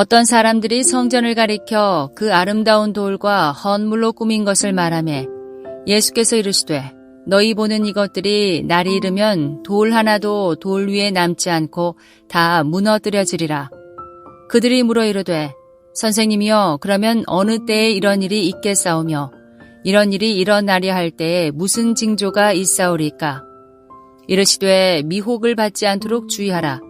어떤 사람들이 성전을 가리켜 그 아름다운 돌과 헌물로 꾸민 것을 말하매 예수께서 이르시되 너희 보는 이것들이 날이 이르면 돌 하나도 돌 위에 남지 않고 다 무너뜨려지리라. 그들이 물어 이르되 선생님이여 그러면 어느 때에 이런 일이 있겠사오며 이런 일이 일어나려 할 때에 무슨 징조가 있사오리까? 이르시되 미혹을 받지 않도록 주의하라.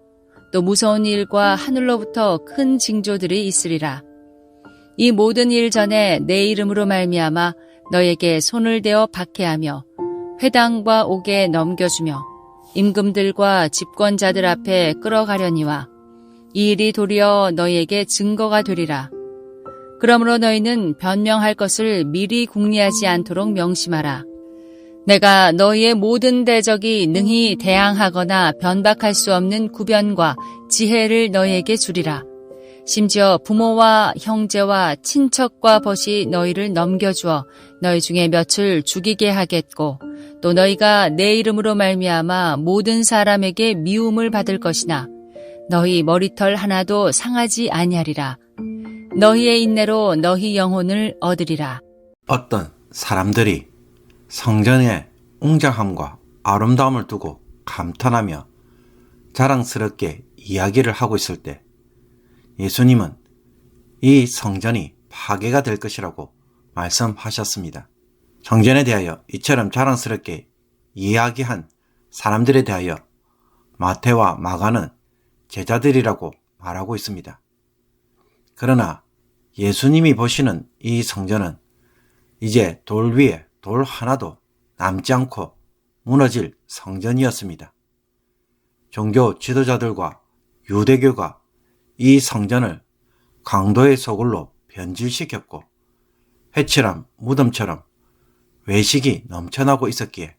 또 무서운 일과 하늘로부터 큰 징조들이 있으리라. 이 모든 일 전에 내 이름으로 말미암아 너에게 손을 대어 박해하며 회당과 옥에 넘겨주며 임금들과 집권자들 앞에 끌어가려니와 이 일이 도리어 너희에게 증거가 되리라. 그러므로 너희는 변명할 것을 미리 궁리하지 않도록 명심하라. 내가 너희의 모든 대적이 능히 대항하거나 변박할 수 없는 구변과 지혜를 너희에게 주리라. 심지어 부모와 형제와 친척과 벗이 너희를 넘겨주어 너희 중에 몇을 죽이게 하겠고 또 너희가 내 이름으로 말미암아 모든 사람에게 미움을 받을 것이나 너희 머리털 하나도 상하지 아니하리라. 너희의 인내로 너희 영혼을 얻으리라. 어떤 사람들이 성전의 웅장함과 아름다움을 두고 감탄하며 자랑스럽게 이야기를 하고 있을 때 예수님은 이 성전이 파괴가 될 것이라고 말씀하셨습니다. 성전에 대하여 이처럼 자랑스럽게 이야기한 사람들에 대하여 마태와 마가는 제자들이라고 말하고 있습니다. 그러나 예수님이 보시는 이 성전은 이제 돌 위에 돌 하나도 남지 않고 무너질 성전이었습니다. 종교 지도자들과 유대교가 이 성전을 강도의 소굴로 변질시켰고 회칠한 무덤처럼 외식이 넘쳐나고 있었기에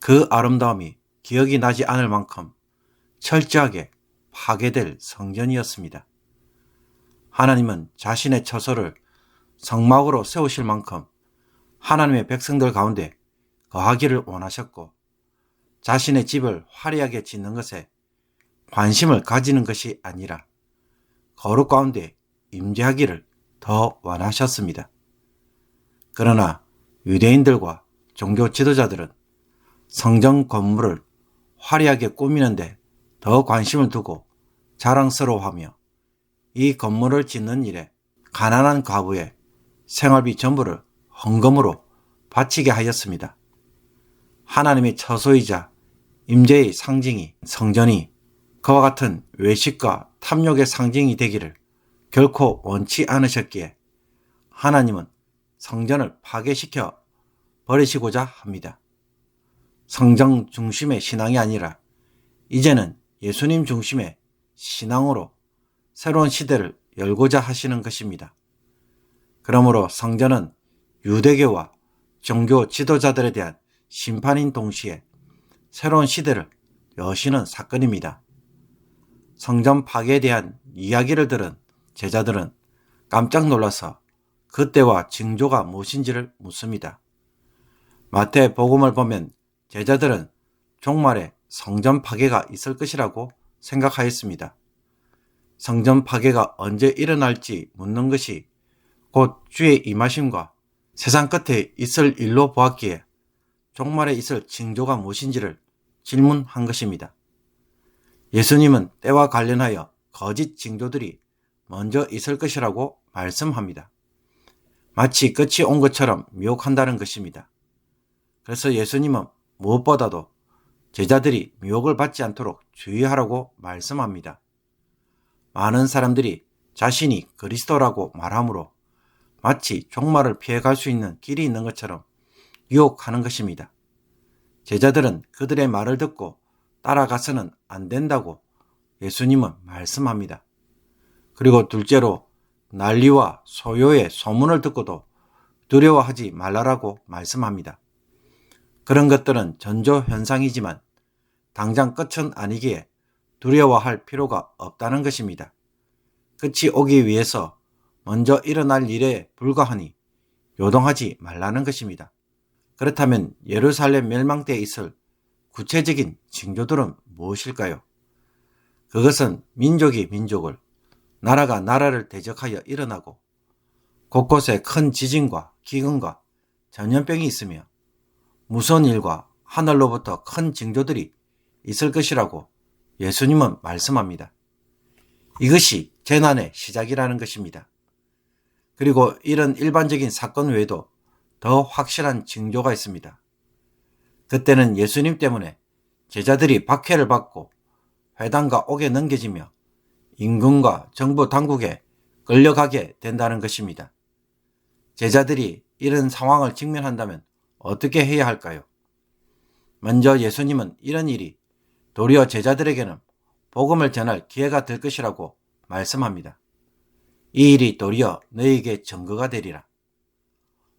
그 아름다움이 기억이 나지 않을 만큼 철저하게 파괴될 성전이었습니다. 하나님은 자신의 처소를 성막으로 세우실 만큼 하나님의 백성들 가운데 거하기를 원하셨고 자신의 집을 화려하게 짓는 것에 관심을 가지는 것이 아니라 거룩 가운데 임재하기를 더 원하셨습니다. 그러나 유대인들과 종교 지도자들은 성전 건물을 화려하게 꾸미는데 더 관심을 두고 자랑스러워하며 이 건물을 짓는 일에 가난한 과부의 생활비 전부를 헌금으로 바치게 하였습니다. 하나님의 처소이자 임재의 상징이 성전이 그와 같은 외식과 탐욕의 상징이 되기를 결코 원치 않으셨기에 하나님은 성전을 파괴시켜 버리시고자 합니다. 성정 중심의 신앙이 아니라 이제는 예수님 중심의 신앙으로 새로운 시대를 열고자 하시는 것입니다. 그러므로 성전은 유대교와 종교 지도자들에 대한 심판인 동시에 새로운 시대를 여시는 사건입니다. 성전 파괴에 대한 이야기를 들은 제자들은 깜짝 놀라서 그때와 징조가 무엇인지를 묻습니다. 마태 복음을 보면 제자들은 종말에 성전 파괴가 있을 것이라고 생각하였습니다. 성전 파괴가 언제 일어날지 묻는 것이 곧 주의 임하심과 세상 끝에 있을 일로 보았기에 종말에 있을 징조가 무엇인지를 질문한 것입니다. 예수님은 때와 관련하여 거짓 징조들이 먼저 있을 것이라고 말씀합니다. 마치 끝이 온 것처럼 미혹한다는 것입니다. 그래서 예수님은 무엇보다도 제자들이 미혹을 받지 않도록 주의하라고 말씀합니다. 많은 사람들이 자신이 그리스도라고 말하므로 마치 종말을 피해갈 수 있는 길이 있는 것처럼 유혹하는 것입니다. 제자들은 그들의 말을 듣고 따라가서는 안 된다고 예수님은 말씀합니다. 그리고 둘째로 난리와 소요의 소문을 듣고도 두려워하지 말라라고 말씀합니다. 그런 것들은 전조 현상이지만 당장 끝은 아니기에 두려워할 필요가 없다는 것입니다. 끝이 오기 위해서 먼저 일어날 일에 불과하니 요동하지 말라는 것입니다. 그렇다면 예루살렘 멸망 때에 있을 구체적인 징조들은 무엇일까요? 그것은 민족이 민족을, 나라가 나라를 대적하여 일어나고 곳곳에 큰 지진과 기근과 전염병이 있으며 무서운 일과 하늘로부터 큰 징조들이 있을 것이라고 예수님은 말씀합니다. 이것이 재난의 시작이라는 것입니다. 그리고 이런 일반적인 사건 외에도 더 확실한 징조가 있습니다. 그때는 예수님 때문에 제자들이 박해를 받고 회당과 옥에 넘겨지며 임금과 정부 당국에 끌려가게 된다는 것입니다. 제자들이 이런 상황을 직면한다면 어떻게 해야 할까요? 먼저 예수님은 이런 일이 도리어 제자들에게는 복음을 전할 기회가 될 것이라고 말씀합니다. 이 일이 도리어 너에게 증거가 되리라.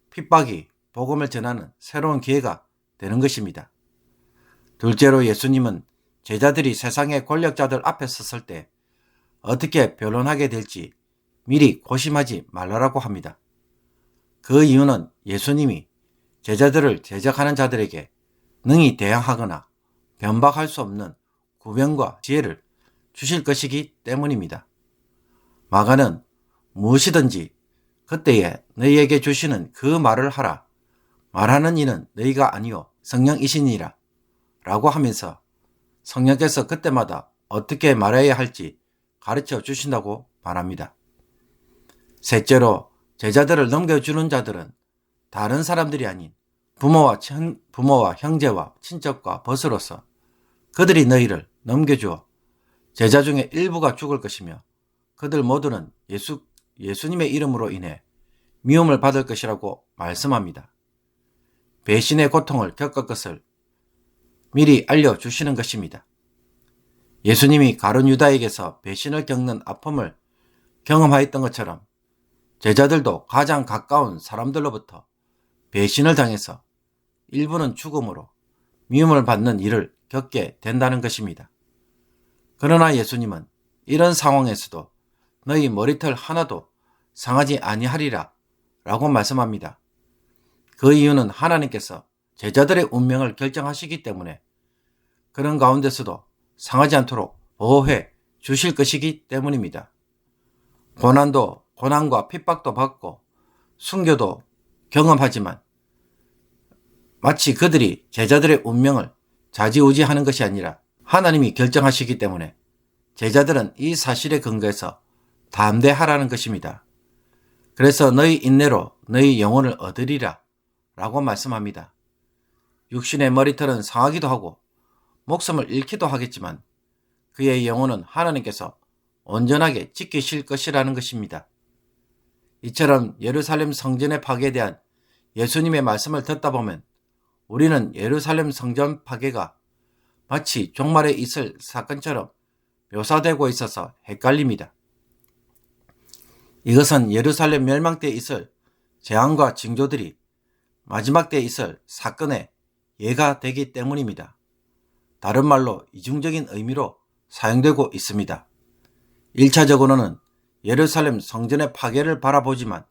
핍박이 복음을 전하는 새로운 기회가 되는 것입니다. 둘째로 예수님은 제자들이 세상의 권력자들 앞에 섰을 때 어떻게 변론하게 될지 미리 고심하지 말라라고 합니다. 그 이유는 예수님이 제자들을 제작하는 자들에게 능히 대항하거나 변박할 수 없는 구변과 지혜를 주실 것이기 때문입니다. 마가는 무엇이든지 그때에 너희에게 주시는 그 말을 하라. 말하는 이는 너희가 아니요 성령이시니라. 라고 하면서 성령께서 그때마다 어떻게 말해야 할지 가르쳐 주신다고 말합니다. 셋째로 제자들을 넘겨주는 자들은 다른 사람들이 아닌 부모와, 형, 부모와 형제와 친척과 벗으로서 그들이 너희를 넘겨주어 제자 중에 일부가 죽을 것이며 그들 모두는 예수, 예수님의 이름으로 인해 미움을 받을 것이라고 말씀합니다. 배신의 고통을 겪을 것을 미리 알려주시는 것입니다. 예수님이 가론 유다에게서 배신을 겪는 아픔을 경험하였던 것처럼 제자들도 가장 가까운 사람들로부터 배신을 당해서 일부는 죽음으로 미움을 받는 일을 겪게 된다는 것입니다. 그러나 예수님은 이런 상황에서도 너희 머리털 하나도 상하지 아니하리라 라고 말씀합니다. 그 이유는 하나님께서 제자들의 운명을 결정하시기 때문에 그런 가운데서도 상하지 않도록 보호해 주실 것이기 때문입니다. 고난도 고난과 핍박도 받고 순교도 경험하지만 마치 그들이 제자들의 운명을 좌지우지하는 것이 아니라 하나님이 결정하시기 때문에 제자들은 이 사실에 근거해서 담대하라는 것입니다. 그래서 너희 인내로 너희 영혼을 얻으리라 라고 말씀합니다. 육신의 머리털은 상하기도 하고 목숨을 잃기도 하겠지만 그의 영혼은 하나님께서 온전하게 지키실 것이라는 것입니다. 이처럼 예루살렘 성전의 파괴에 대한 예수님의 말씀을 듣다 보면 우리는 예루살렘 성전 파괴가 마치 종말에 있을 사건처럼 묘사되고 있어서 헷갈립니다. 이것은 예루살렘 멸망 때 있을 재앙과 징조들이 마지막 때 있을 사건의 예가 되기 때문입니다. 다른 말로 이중적인 의미로 사용되고 있습니다. 1차적으로는 예루살렘 성전의 파괴를 바라보지만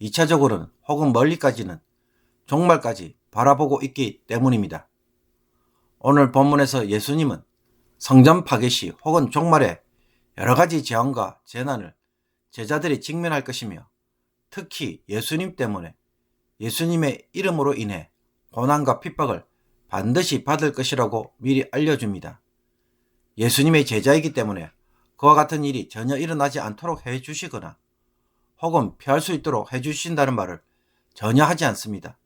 2차적으로는 혹은 멀리까지는 종말까지 바라보고 있기 때문입니다. 오늘 본문에서 예수님은 성전 파괴 시 혹은 종말에 여러 가지 재앙과 재난을 제자들이 직면할 것이며 특히 예수님 때문에 예수님의 이름으로 인해 고난과 핍박을 반드시 받을 것이라고 미리 알려줍니다. 예수님의 제자이기 때문에 그와 같은 일이 전혀 일어나지 않도록 해 주시거나 혹은 피할 수 있도록 해 주신다는 말을 전혀 하지 않습니다.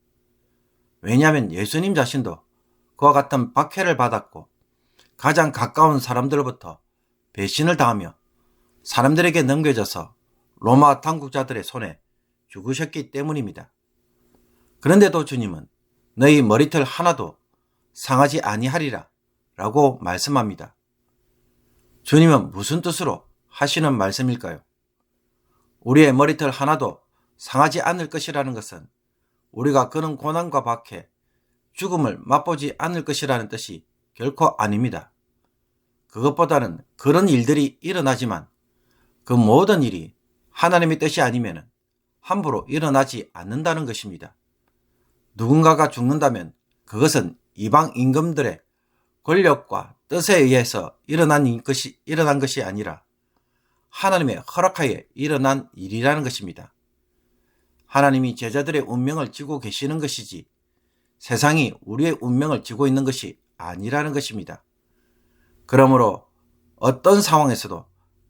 왜냐하면 예수님 자신도 그와 같은 박해를 받았고 가장 가까운 사람들로부터 배신을 당하며 사람들에게 넘겨져서 로마 당국자들의 손에 죽으셨기 때문입니다. 그런데도 주님은 너희 머리털 하나도 상하지 아니하리라 라고 말씀합니다. 주님은 무슨 뜻으로 하시는 말씀일까요? 우리의 머리털 하나도 상하지 않을 것이라는 것은 우리가 그런 고난과 박해, 죽음을 맛보지 않을 것이라는 뜻이 결코 아닙니다. 그것보다는 그런 일들이 일어나지만 그 모든 일이 하나님의 뜻이 아니면 함부로 일어나지 않는다는 것입니다. 누군가가 죽는다면 그것은 이방 임금들의 권력과 뜻에 의해서 일어난 것이, 일어난 것이 아니라 하나님의 허락하에 일어난 일이라는 것입니다. 하나님이 제자들의 운명을 지고 계시는 것이지 세상이 우리의 운명을 지고 있는 것이 아니라는 것입니다. 그러므로 어떤 상황에서도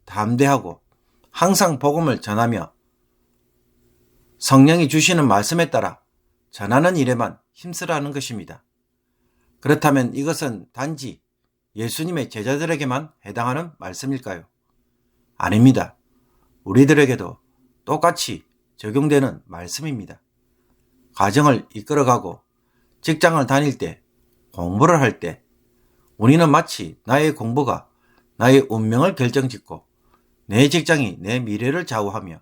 담대하고 항상 복음을 전하며 성령이 주시는 말씀에 따라 전하는 일에만 힘쓰라는 것입니다. 그렇다면 이것은 단지 예수님의 제자들에게만 해당하는 말씀일까요? 아닙니다. 우리들에게도 똑같이 적용되는 말씀입니다. 가정을 이끌어가고 직장을 다닐 때, 공부를 할 때, 우리는 마치 나의 공부가 나의 운명을 결정짓고 내 직장이 내 미래를 좌우하며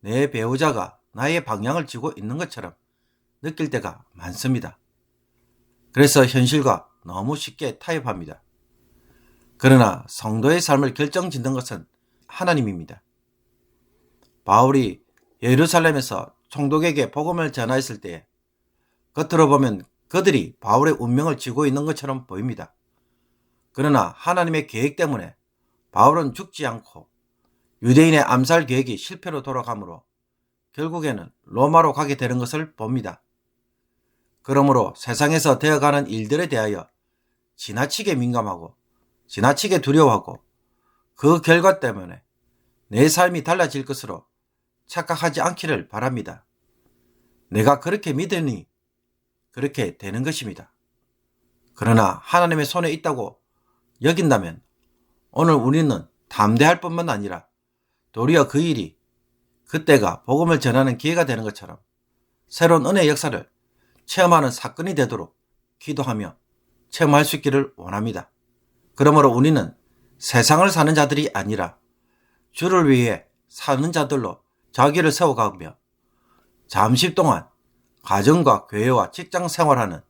내 배우자가 나의 방향을 쥐고 있는 것처럼 느낄 때가 많습니다. 그래서 현실과 너무 쉽게 타협합니다. 그러나 성도의 삶을 결정 짓는 것은 하나님입니다. 바울이 예루살렘에서 총독에게 복음을 전하였을 때에 겉으로 보면 그들이 바울의 운명을 쥐고 있는 것처럼 보입니다. 그러나 하나님의 계획 때문에 바울은 죽지 않고 유대인의 암살 계획이 실패로 돌아가므로 결국에는 로마로 가게 되는 것을 봅니다. 그러므로 세상에서 되어가는 일들에 대하여 지나치게 민감하고 지나치게 두려워하고 그 결과 때문에 내 삶이 달라질 것으로 착각하지 않기를 바랍니다. 내가 그렇게 믿으니 그렇게 되는 것입니다. 그러나 하나님의 손에 있다고 여긴다면 오늘 우리는 담대할 뿐만 아니라 도리어 그 일이 그때가 복음을 전하는 기회가 되는 것처럼 새로운 은혜 역사를 체험하는 사건이 되도록 기도하며 체험할 수 있기를 원합니다. 그러므로 우리는 세상을 사는 자들이 아니라 주를 위해 사는 자들로 자기를 세워가며 잠시 동안 가정과 교회와 직장 생활하는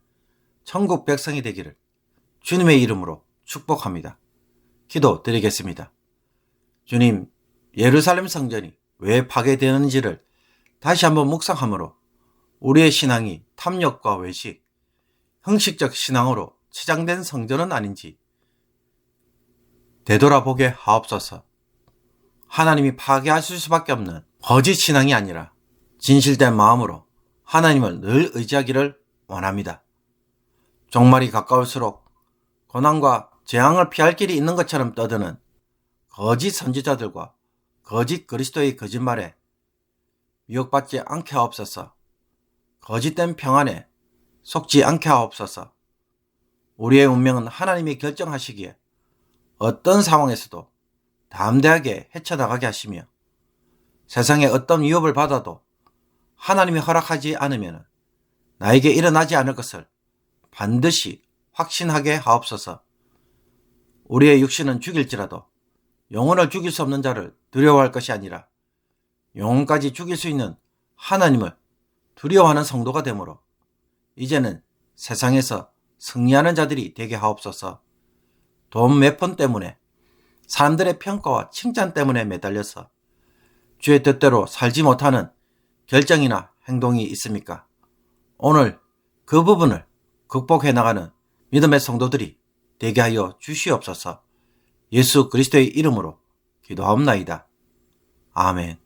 천국 백성이 되기를 주님의 이름으로 축복합니다. 기도 드리겠습니다. 주님, 예루살렘 성전이 왜 파괴되는지를 다시 한번 묵상함으로 우리의 신앙이 탐욕과 외식, 형식적 신앙으로 치장된 성전은 아닌지 되돌아보게 하옵소서. 하나님이 파괴하실 수밖에 없는 거짓 신앙이 아니라 진실된 마음으로 하나님을 늘 의지하기를 원합니다. 종말이 가까울수록 고난과 재앙을 피할 길이 있는 것처럼 떠드는 거짓 선지자들과 거짓 그리스도의 거짓말에 미혹받지 않게 하옵소서. 거짓된 평안에 속지 않게 하옵소서. 우리의 운명은 하나님이 결정하시기에 어떤 상황에서도 담대하게 헤쳐나가게 하시며 세상에 어떤 위협을 받아도 하나님이 허락하지 않으면 나에게 일어나지 않을 것을 반드시 확신하게 하옵소서. 우리의 육신은 죽일지라도 영혼을 죽일 수 없는 자를 두려워할 것이 아니라 영혼까지 죽일 수 있는 하나님을 두려워하는 성도가 되므로 이제는 세상에서 승리하는 자들이 되게 하옵소서. 돈 몇 푼 때문에 사람들의 평가와 칭찬 때문에 매달려서 주의 뜻대로 살지 못하는 결정이나 행동이 있습니까? 오늘 그 부분을 극복해 나가는 믿음의 성도들이 되게 하여 주시옵소서. 예수 그리스도의 이름으로 기도하옵나이다. 아멘.